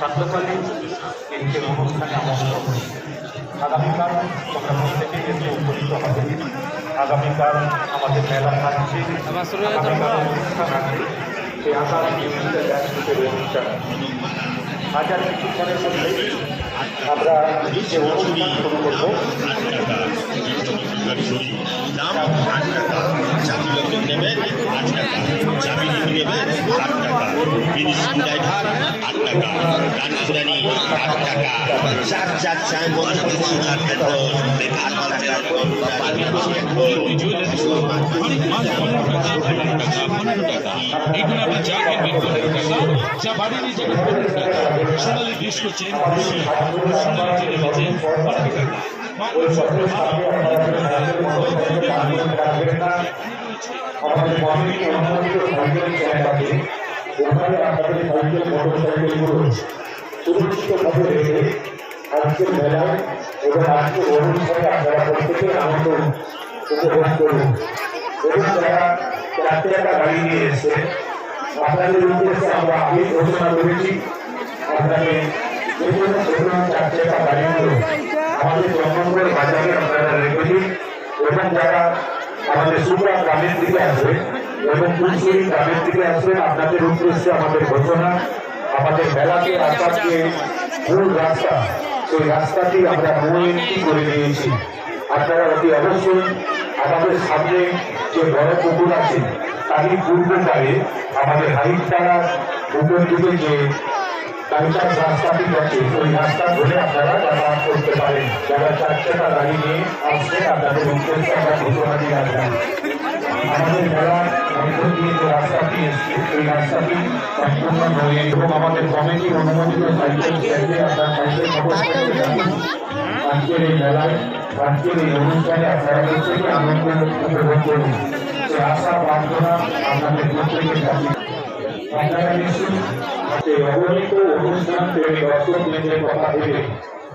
সান্ধ্যকালীন এই অনুষ্ঠানে আমন্ত্রণ আগামীকাল তোমরা প্রত্যেকেই এসে উপনীত হবে আগামীকাল আমাদের মেলা থাকছে। আগামীকাল অনুষ্ঠান আছে। সেই অনুষ্ঠান আজ আর কিছুক্ষণের মধ্যেই আমরা যে অনুষ্ঠান শুরু করব। চাবি লোকের নেবে আট টাকা। চাবি নেবে আট টাকা টাকা গান ফুরানি আট টাকা সোনালি ডিস্কো চেন সোনালি চেন মাঙ্গল সূত্র আমাদের কমিটি অনুমোদিত সাইকেল চ্যানেল আছে ওখানে আপনাদের সাইকেল মোটর সাইকেলগুলো আপনারা উদ্দেশ্যে আমরা আগে ঘোষণা করেছি আপনাদের যে কোনো গাড়িগুলো আমাদের চন্দনগড় বাজারে আপনারা রেখে দিন এবং যারা আমাদের গ্রামের দিকে আসবে এবং গ্রামের দিকে আসবেন, আপনাদের উদ্দেশ্যে আমাদের ঘোষণা, আমাদের মেলাতে আসার যে মূল রাস্তা, সেই রাস্তাটি আমরা এন্ট্রি করে দিয়েছি আপনারা অতি অবশ্যই আমাদের সামনে যে বড় পুকুর আছে, তারই আমাদের হাইটপাড়া উপর দিকে যে রাস্তাটি আছে, ওই রাস্তা ধরে আপনারা যাতায়াত করতে পারেন। যারা চার চাকা গাড়ি নিয়ে আসছেন আপনাদের উদ্দেশ্যে আমরা ঘোষণা দিয়ে আসবেন আমাদের মেলার ভিতর দিয়ে যে রাস্তাটি এসছে ওই রাস্তাটি সম্পূর্ণ নয় এবং আমাদের কমিটির অনুমোদিত সাইকেল স্ট্যান্ডে আপনার সাইকেল আজকের এই মেলায়, আজকের এই অনুষ্ঠানে অনুষ্ঠান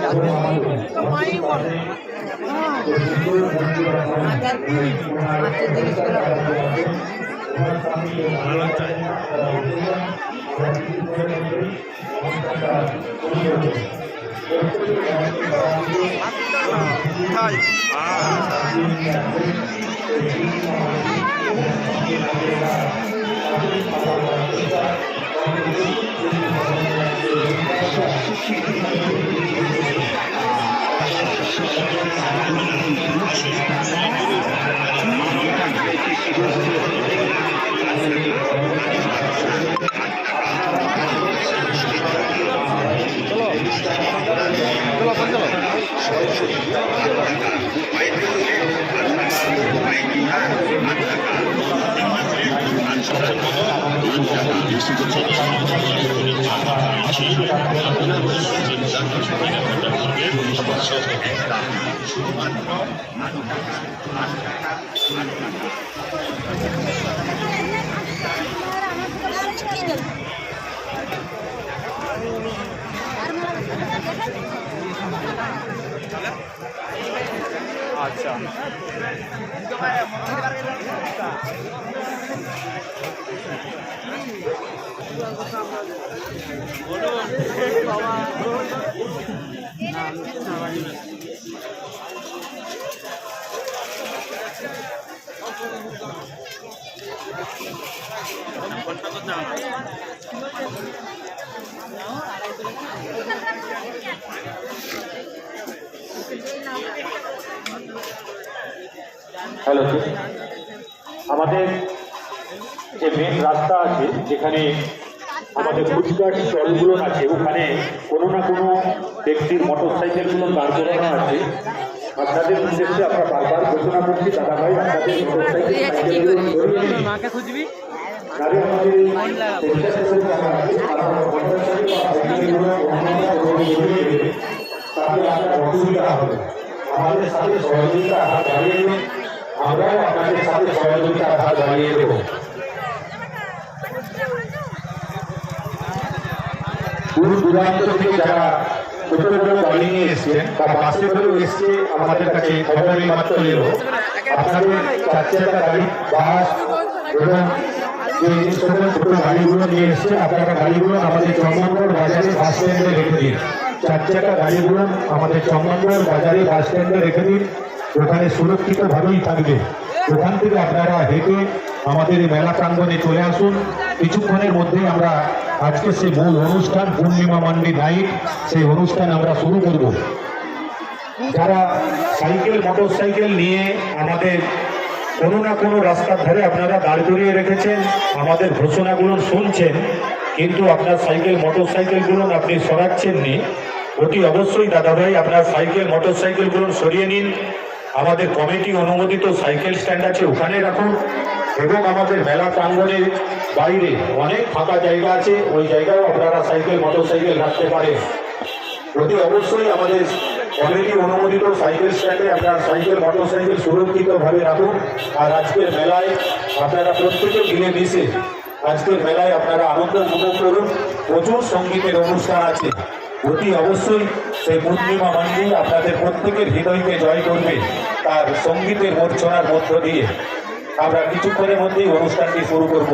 প্রথম দিনে আমাদের অনুষ্ঠানে আসবেন, আমরা কিছুক্ষণের মধ্যেই শুধুমাত্র কমিটি, আমাদের শিক্ষকগণ এবং আমাদের প্রশাসনিক কর্মকর্তা, এই সত্য আমাদের কমিটি। আমাদের ছাত্রের পাশে কেউ আছেন না, কেউ আছেন না, এবং আমাদের পাশে হ্যালো আমাদের যে মেন রাস্তা আছে যেখানে আমাদের ফুটপাথ স্টলগুলো আছে ওখানে কোনো না কোনো ব্যক্তির মোটর সাইকেলগুলো দাঁড় করানো আছে আপনাদের উদ্দেশ্যে আমরা বারবার ঘোষণা করছি দাদা ভাই আপনাদের মোটর সাইকেল আমাদের অসুবিধা হবে আমাদের সাথে সহযোগিতা আমরাও আপনাদের সাথে সহযোগিতার হাত বাড়িয়ে দেবো। দূর দূরান্ত থেকে যারা ছোট বড় গাড়ি নিয়ে এসছেন বা বাসে করেও এসছে, আমাদের কাছে খবর এই মাত্র এলো। আপনাদের চার চাকা গাড়ি, বাস এবং যে সকল ছোট গাড়িগুলো নিয়ে এসছে, আপনারা গাড়িগুলো আমাদের চন্দনগড় বাজারে বাস স্ট্যান্ডে রেখে দিন। চার চাকা গাড়িগুলো আমাদের চন্দনগড় বাজারে বাস স্ট্যান্ডে রেখে দিন। ওখানে সুরক্ষিত সুরক্ষিতভাবেই থাকবে। ওখান থেকে আপনারা হেঁটে আমাদের এই মেলা প্রাঙ্গণে চলে আসুন। কিছুক্ষণের মধ্যেই আমরা আজকে সেই মূল অনুষ্ঠান, পূর্ণিমা মান্ডি নাইট সেই অনুষ্ঠান আমরা শুরু করব। যারা সাইকেল মোটর সাইকেল নিয়ে আমাদের কোনো না কোনো রাস্তার ধারে আপনারা দাঁড় করিয়ে রেখেছেন, আমাদের ঘোষণাগুলো শুনছেন, কিন্তু আপনার সাইকেল মোটর সাইকেলগুলো আপনি সরাচ্ছেন নি অতি অবশ্যই দাদাভাই, আপনার সাইকেল মোটর সাইকেলগুলো সরিয়ে নিন। আমাদের কমিটি অনুমোদিত সাইকেল স্ট্যান্ড আছে, ওখানে রাখুন। এবং আমাদের মেলা প্রাঙ্গণের বাইরে অনেক ফাঁকা জায়গা আছে, ওই জায়গায় আপনারা সাইকেল মোটর সাইকেল রাখতে পারেন। অতি অবশ্যই আমাদের কমিটি অনুমোদিত সাইকেল স্ট্যান্ডে আপনার সাইকেল মোটর সাইকেল সুরক্ষিতভাবে রাখুন, আর আজকের মেলায় আপনারা প্রত্যেকে মিলে মিশে আজকের মেলায় আপনারা আনন্দ উপভোগ করুন। প্রচুর সঙ্গীতের অনুষ্ঠান আছে। অতি অবশ্যই সেই পূর্ণিমা মন্দির আপনাদের প্রত্যেকের হৃদয়কে জয় করবে তার সঙ্গীতের মূর্ছনার মধ্য দিয়ে। আমরা কিছুক্ষণের মধ্যেই অনুষ্ঠানটি শুরু করব।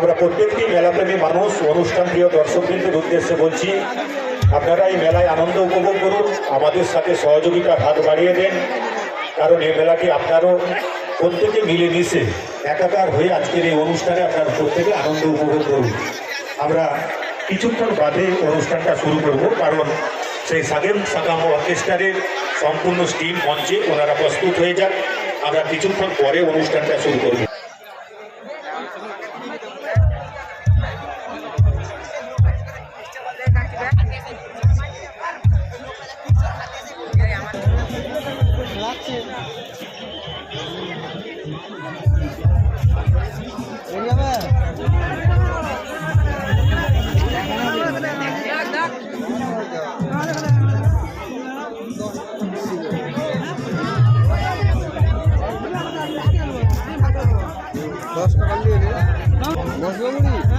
আমরা প্রত্যেকটি মেলাপ্রেমী মানুষ, অনুষ্ঠান প্রিয় দর্শকবৃন্দের উদ্দেশ্যে বলছি, আপনারা এই মেলায় আনন্দ উপভোগ করুন, আমাদের সাথে সহযোগিতার হাত বাড়িয়ে দেন। কারণ এই মেলাটি আপনারও প্রত্যেকে মিলেমিশে একাকার হয়ে আজকের এই অনুষ্ঠানে আপনারা প্রত্যেকে আনন্দ উপভোগ করুন। আমরা কিছুক্ষণ বাদে অনুষ্ঠানটা শুরু করব, কারণ সেই সাগেম সাগাম অর্কেস্ট্রারের সম্পূর্ণ স্টিম মঞ্চে ওনারা প্রস্তুত হয়ে যান। আমরা কিছুক্ষণ পরে অনুষ্ঠানটা শুরু করব। দশ টাকা দিয়ে দশ টাকা